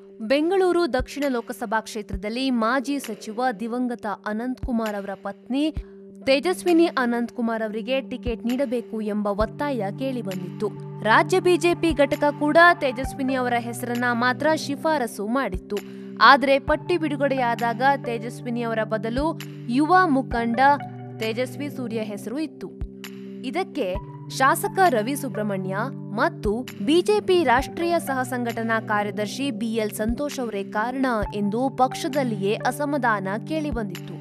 ಬೆಂಗಳೂರು ದಕ್ಷಿಣ ಲೋಕಸಭಾ ಕ್ಷೇತ್ರದಲ್ಲಿ ಮಾಜಿ ಸಚಿವ ದಿವಂಗತ ಅನಂತಕುಮಾರ್ ಅವರ ಪತ್ನಿ ತೇಜಸ್ವಿನಿ ಅನಂತಕುಮಾರ್ ಅವರಿಗೆ ಟಿಕೆಟ್ ನೀಡಬೇಕು ಎಂಬ ಒತ್ತಾಯ ಕೇಳಿಬಂದಿತ್ತು. ರಾಜ್ಯ ಬಿಜೆಪಿ ಘಟಕ ಕೂಡ ತೇಜಸ್ವಿನಿ ಅವರ ಹೆಸರನ್ನ ಮಾತ್ರ ಶಿಫಾರಸು ಮಾಡಿತ್ತು. ಆದರೆ ಪಟ್ಟಿ ಬಿಡುಗಡೆಯಾದಾಗ ತೇಜಸ್ವಿನಿ ಅವರ ಬದಲು ಯುವ ಮುಖಂಡ ತೇಜಸ್ವಿ ಸೂರ್ಯ ಹೆಸರು ಇತ್ತು. ಇದಕ್ಕೆ ಶಾಸಕ ರವಿ ಸುಬ್ರಹ್ಮಣ್ಯ ಮತ್ತು ಬಿಜೆಪಿ ರಾಷ್ಟ್ರೀಯ ಸಹ ಸಂಘಟನಾ ಕಾರ್ಯದರ್ಶಿ ಬಿಎಲ್ ಸಂತೋಷ್ ಅವರೇ ಕಾರಣ ಎಂದು ಪಕ್ಷದಲ್ಲಿಯೇ ಅಸಮಾಧಾನ ಕೇಳಿಬಂದಿತ್ತು.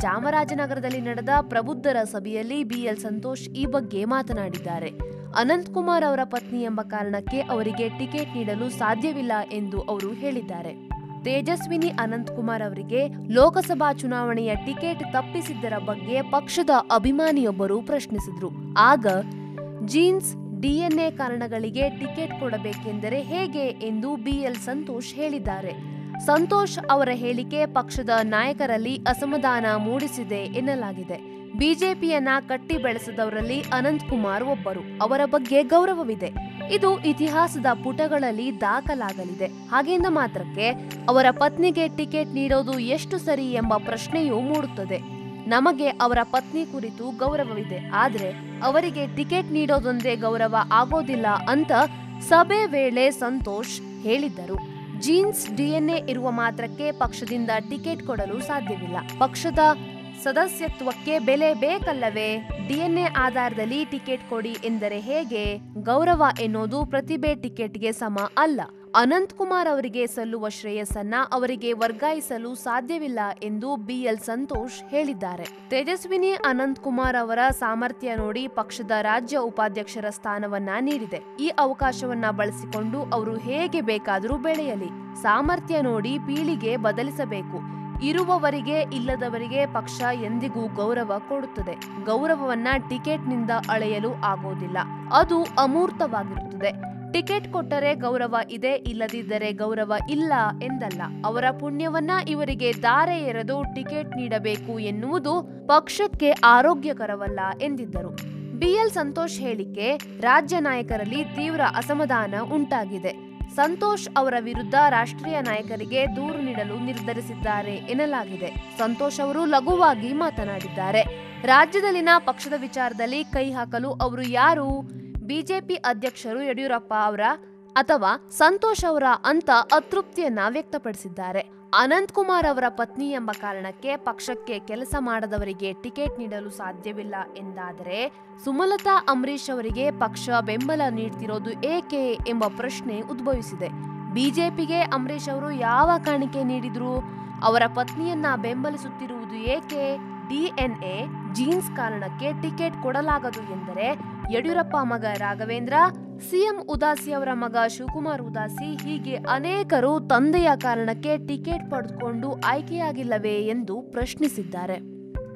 ಚಾಮರಾಜನಗರದಲ್ಲಿ ನಡೆದ ಪ್ರಬುದ್ಧರ ಸಭೆಯಲ್ಲಿ ಬಿಎಲ್ ಸಂತೋಷ್ ಈ ಬಗ್ಗೆ ಮಾತನಾಡಿದ್ದಾರೆ. ಅನಂತಕುಮಾರ್ ಅವರ ಪತ್ನಿ ಎಂಬ ಕಾರಣಕ್ಕೆ ಅವರಿಗೆ ಟಿಕೆಟ್ ನೀಡಲು ಸಾಧ್ಯವಿಲ್ಲ ಎಂದು ಅವರು ಹೇಳಿದ್ದಾರೆ. ತೇಜಸ್ವಿನಿ ಅನಂತಕುಮಾರ್ ಅವರಿಗೆ ಲೋಕಸಭಾ ಚುನಾವಣೆಯ ಟಿಕೆಟ್ ತಪ್ಪಿಸಿದ್ದರ ಬಗ್ಗೆ ಪಕ್ಷದ ಅಭಿಮಾನಿಯೊಬ್ಬರು ಪ್ರಶ್ನಿಸಿದ್ರು. ಆಗ ಜೀನ್ಸ್ ಡಿಎನ್ಎ ಕಾರಣಗಳಿಗೆ ಟಿಕೆಟ್ ಕೊಡಬೇಕೆಂದರೆ ಹೇಗೆ ಎಂದು ಬಿಎಲ್ ಸಂತೋಷ್ ಹೇಳಿದ್ದಾರೆ. ಸಂತೋಷ್ ಅವರ ಹೇಳಿಕೆ ಪಕ್ಷದ ನಾಯಕರಲ್ಲಿ ಅಸಮಾಧಾನ ಮೂಡಿಸಿದೆ ಎನ್ನಲಾಗಿದೆ. ಬಿಜೆಪಿಯನ್ನ ಕಟ್ಟಿ ಬೆಳೆಸಿದವರಲ್ಲಿ ಅನಂತಕುಮಾರ್ ಒಬ್ಬರು. ಅವರ ಬಗ್ಗೆ ಗೌರವವಿದೆ. ಇದು ಇತಿಹಾಸದ ಪುಟಗಳಲ್ಲಿ ದಾಖಲಾಗಲಿದೆ. ಹಾಗೆಂದ ಮಾತ್ರಕ್ಕೆ ಅವರ ಪತ್ನಿಗೆ ಟಿಕೆಟ್ ನೀಡೋದು ಎಷ್ಟು ಸರಿ ಎಂಬ ಪ್ರಶ್ನೆಯೂ ಮೂಡುತ್ತದೆ. ನಮಗೆ ಅವರ ಪತ್ನಿ ಕುರಿತು ಗೌರವವಿದೆ. ಆದರೆ ಅವರಿಗೆ ಟಿಕೆಟ್ ನೀಡೋದೊಂದೇ ಗೌರವ ಆಗೋದಿಲ್ಲ ಅಂತ ಸಭೆ ವೇಳೆ ಸಂತೋಷ್ ಹೇಳಿದ್ದರು. ಜೀನ್ಸ್ ಡಿಎನ್ಎ ಇರುವ ಮಾತ್ರಕ್ಕೆ ಪಕ್ಷದಿಂದ ಟಿಕೆಟ್ ಕೊಡಲು ಸಾಧ್ಯವಿಲ್ಲ. ಪಕ್ಷದ ಸದಸ್ಯತ್ವಕ್ಕೆ ಬೆಲೆ ಬೇಕಲ್ಲವೇ? ಡಿಎನ್ಎ ಆಧಾರದಲ್ಲಿ ಟಿಕೆಟ್ ಕೊಡಿ ಎಂದರೆ ಹೇಗೆ? ಗೌರವ ಎನ್ನುವುದು ಪ್ರತಿಭೆ ಟಿಕೆಟ್ಗೆ ಸಮ ಅಲ್ಲ. ಅನಂತ್ ಕುಮಾರ್ ಅವರಿಗೆ ಸಲ್ಲುವ ಶ್ರೇಯಸ್ಸನ್ನ ಅವರಿಗೆ ವರ್ಗಾಯಿಸಲು ಸಾಧ್ಯವಿಲ್ಲ ಎಂದು ಬಿಎಲ್ ಸಂತೋಷ್ ಹೇಳಿದ್ದಾರೆ. ತೇಜಸ್ವಿನಿ ಅನಂತ್ ಕುಮಾರ್ ಅವರ ಸಾಮರ್ಥ್ಯ ನೋಡಿ ಪಕ್ಷದ ರಾಜ್ಯ ಉಪಾಧ್ಯಕ್ಷರ ಸ್ಥಾನವನ್ನ ನೀಡಿದೆ. ಈ ಅವಕಾಶವನ್ನ ಬಳಸಿಕೊಂಡು ಅವರು ಹೇಗೆ ಬೇಕಾದರೂ ಬೆಳೆಯಲಿ. ಸಾಮರ್ಥ್ಯ ನೋಡಿ ಪೀಳಿಗೆ ಬದಲಿಸಬೇಕು. ಇರುವವರಿಗೆ ಇಲ್ಲದವರಿಗೆ ಪಕ್ಷ ಎಂದಿಗೂ ಗೌರವ ಕೊಡುತ್ತದೆ. ಗೌರವವನ್ನ ಟಿಕೆಟ್ನಿಂದ ಅಳೆಯಲು ಆಗೋದಿಲ್ಲ ಅದು ಅಮೂರ್ತವಾಗಿರುತ್ತದೆ. ಟಿಕೆಟ್ ಕೊಟ್ಟರೆ ಗೌರವ ಇದೆ, ಇಲ್ಲದಿದ್ದರೆ ಗೌರವ ಇಲ್ಲ ಎಂದಲ್ಲ. ಅವರ ಪುಣ್ಯವನ್ನ ಇವರಿಗೆ ದಾರೆ ಎರೆದು ಟಿಕೆಟ್ ನೀಡಬೇಕು ಎನ್ನುವುದು ಪಕ್ಷಕ್ಕೆ ಆರೋಗ್ಯಕರವಲ್ಲ ಎಂದಿದ್ದರು. ಬಿಎಲ್ ಸಂತೋಷ್ ಹೇಳಿಕೆ, ರಾಜ್ಯ ನಾಯಕರಲ್ಲಿ ತೀವ್ರ ಅಸಮಾಧಾನ ಉಂಟಾಗಿದೆ. ಸಂತೋಷ್ ಅವರ ವಿರುದ್ಧ ರಾಷ್ಟ್ರೀಯ ನಾಯಕರಿಗೆ ದೂರು ನೀಡಲು ನಿರ್ಧರಿಸಿದ್ದಾರೆ ಎನ್ನಲಾಗಿದೆ. ಸಂತೋಷ್ ಅವರು ಲಘುವಾಗಿ ಮಾತನಾಡಿದ್ದಾರೆ. ರಾಜ್ಯದಲ್ಲಿನ ಪಕ್ಷದ ವಿಚಾರದಲ್ಲಿ ಕೈ ಹಾಕಲು ಅವರು ಯಾರು? ಬಿಜೆಪಿ ಅಧ್ಯಕ್ಷರು ಯಡಿಯೂರಪ್ಪ ಅವರ ಅಥವಾ ಸಂತೋಷ್ ಅವರ ಅಂತ ಅತೃಪ್ತಿಯನ್ನ ವ್ಯಕ್ತಪಡಿಸಿದ್ದಾರೆ. ಅನಂತ್ ಕುಮಾರ್ ಅವರ ಪತ್ನಿ ಎಂಬ ಕಾರಣಕ್ಕೆ ಪಕ್ಷಕ್ಕೆ ಕೆಲಸ ಮಾಡದವರಿಗೆ ಟಿಕೆಟ್ ನೀಡಲು ಸಾಧ್ಯವಿಲ್ಲ ಎಂದಾದರೆ ಸುಮಲತಾ ಅಂಬರೀಶ್ ಅವರಿಗೆ ಪಕ್ಷ ಬೆಂಬಲ ನೀಡ್ತಿರೋದು ಏಕೆ ಎಂಬ ಪ್ರಶ್ನೆ ಉದ್ಭವಿಸಿದೆ. ಬಿಜೆಪಿಗೆ ಅಂಬರೀಶ್ ಅವರು ಯಾವ ಕಾಣಿಕೆ ನೀಡಿದ್ರು? ಅವರ ಪತ್ನಿಯನ್ನ ಬೆಂಬಲಿಸುತ್ತಿರುವುದು ಏಕೆ? ಡಿಎನ್ಎ ಜೀನ್ಸ್ ಕಾರಣಕ್ಕೆ ಟಿಕೆಟ್ ಕೊಡಲಾಗದು ಎಂದರೆ ಯಡಿಯೂರಪ್ಪ ಮಗ ರಾಘವೇಂದ್ರ ಸಿಎಂ ಉದಾಸಿ ಅವರ ಮಗ ಶಿವಕುಮಾರ್ ಉದಾಸಿ ಹೀಗೆ ಅನೇಕರು ತಂದೆಯ ಕಾರಣಕ್ಕೆ ಟಿಕೆಟ್ ಪಡೆದುಕೊಂಡು ಆಯ್ಕೆಯಾಗಿಲ್ಲವೇ ಎಂದು ಪ್ರಶ್ನಿಸಿದ್ದಾರೆ.